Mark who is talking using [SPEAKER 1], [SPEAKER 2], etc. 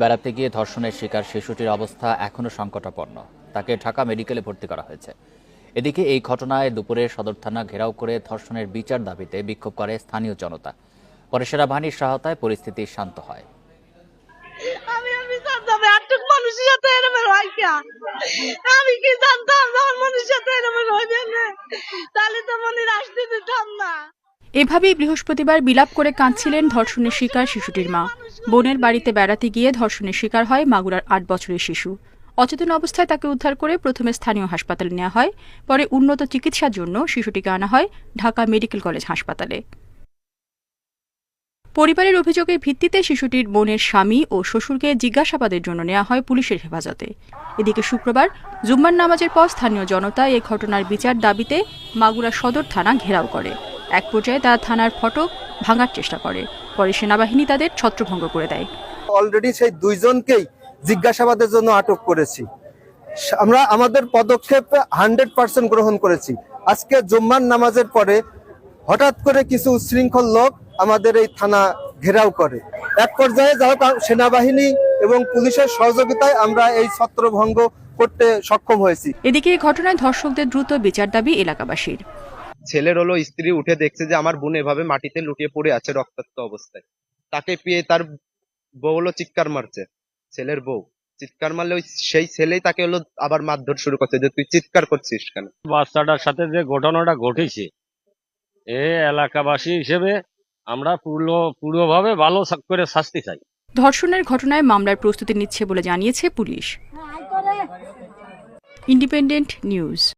[SPEAKER 1] বেড়াতে গিয়ে ধর্ষণের শিকার শিশুটির অবস্থা এখনও সংকটাপন্ন। তাকে ঢাকা মেডিকেলে ভর্তি করা হয়েছে। এদিকে এই ঘটনায় দুপুরে সদর থানা ঘেরাও করে ধর্ষণের বিচার দাবিতে বিক্ষোভ করে স্থানীয় জনতা। পরে সেনাবাহিনীর সহায়তায় পরিস্থিতি শান্ত হয়।
[SPEAKER 2] তাহলে তো মনে দিতাম না
[SPEAKER 3] এভাবেই বৃহস্পতিবার বিলাপ করে কাঁদছিলেন ধর্ষণের শিকার শিশুটির মা। বোনের বাড়িতে বেড়াতে গিয়ে ধর্ষণের শিকার হয় মাগুরার আট বছরের শিশু। অচেতন অবস্থায় তাকে উদ্ধার করে প্রথমে স্থানীয় হাসপাতালে নেওয়া হয়, পরে উন্নত চিকিৎসার জন্য শিশুটিকে আনা হয় ঢাকা মেডিকেল কলেজ হাসপাতালে। পরিবারের অভিযোগের ভিত্তিতে শিশুটির বোনের স্বামী ও শ্বশুরকে জিজ্ঞাসাবাদের জন্য নেওয়া হয় পুলিশের হেফাজতে। এদিকে শুক্রবার জুম্মার নামাজের পর স্থানীয় জনতা এ ঘটনার বিচার দাবিতে মাগুরা সদর থানা ঘেরাও করে। এক পর্যায়ে তারা থানার ফটক ভাঙার চেষ্টা করে। পরে সেনাবাহিনী তাদের ছত্রভঙ্গ করে দেয়।
[SPEAKER 4] অলরেডি সেই দুইজনকেই জিজ্ঞাসাবাদের জন্য আটক করেছি। আমরা আমাদের পদক্ষেপ হান্ড্রেড পার্সেন্ট গ্রহণ করেছি। আজকে জুম্মার নামাজের পরে হঠাৎ করে কিছু উচ্ছৃঙ্খল লোক আমাদের এই থানা ঘেরাও করে। এক পর্যায়ে যা হোক সেনাবাহিনী এবং পুলিশের সহযোগিতায় আমরা এই ছত্রভঙ্গ করতে সক্ষম হয়েছি।
[SPEAKER 3] এদিকে এই ঘটনায় ধর্ষকদের দ্রুত বিচার দাবি এলাকাবাসীর।
[SPEAKER 5] ছেলের হলো স্ত্রী উঠে দেখছে যে আমার বোন এভাবে মাটিতে লুটিয়ে পড়ে আছে রক্তাক্ত অবস্থায়। তাকে পেয়ে তার বউ হলো চিৎকার মারছে ছেলের বউ। চিৎকার মারলে ওই সেই ছেলেই তাকে হলো আবার মারধর শুরু করছে যে তুই চিৎকার করছিস কেন?
[SPEAKER 6] বাচ্চাটার সাথে যে ঘটনাটা ঘটেছে এ এলাকাবাসী হিসেবে আমরা পুরো পুরোভাবে ভালো করে শাস্তি চাই।
[SPEAKER 3] ধর্ষণের ঘটনায় মামলার প্রস্তুতি নিচ্ছে বলে জানিয়েছে পুলিশ। Independent news.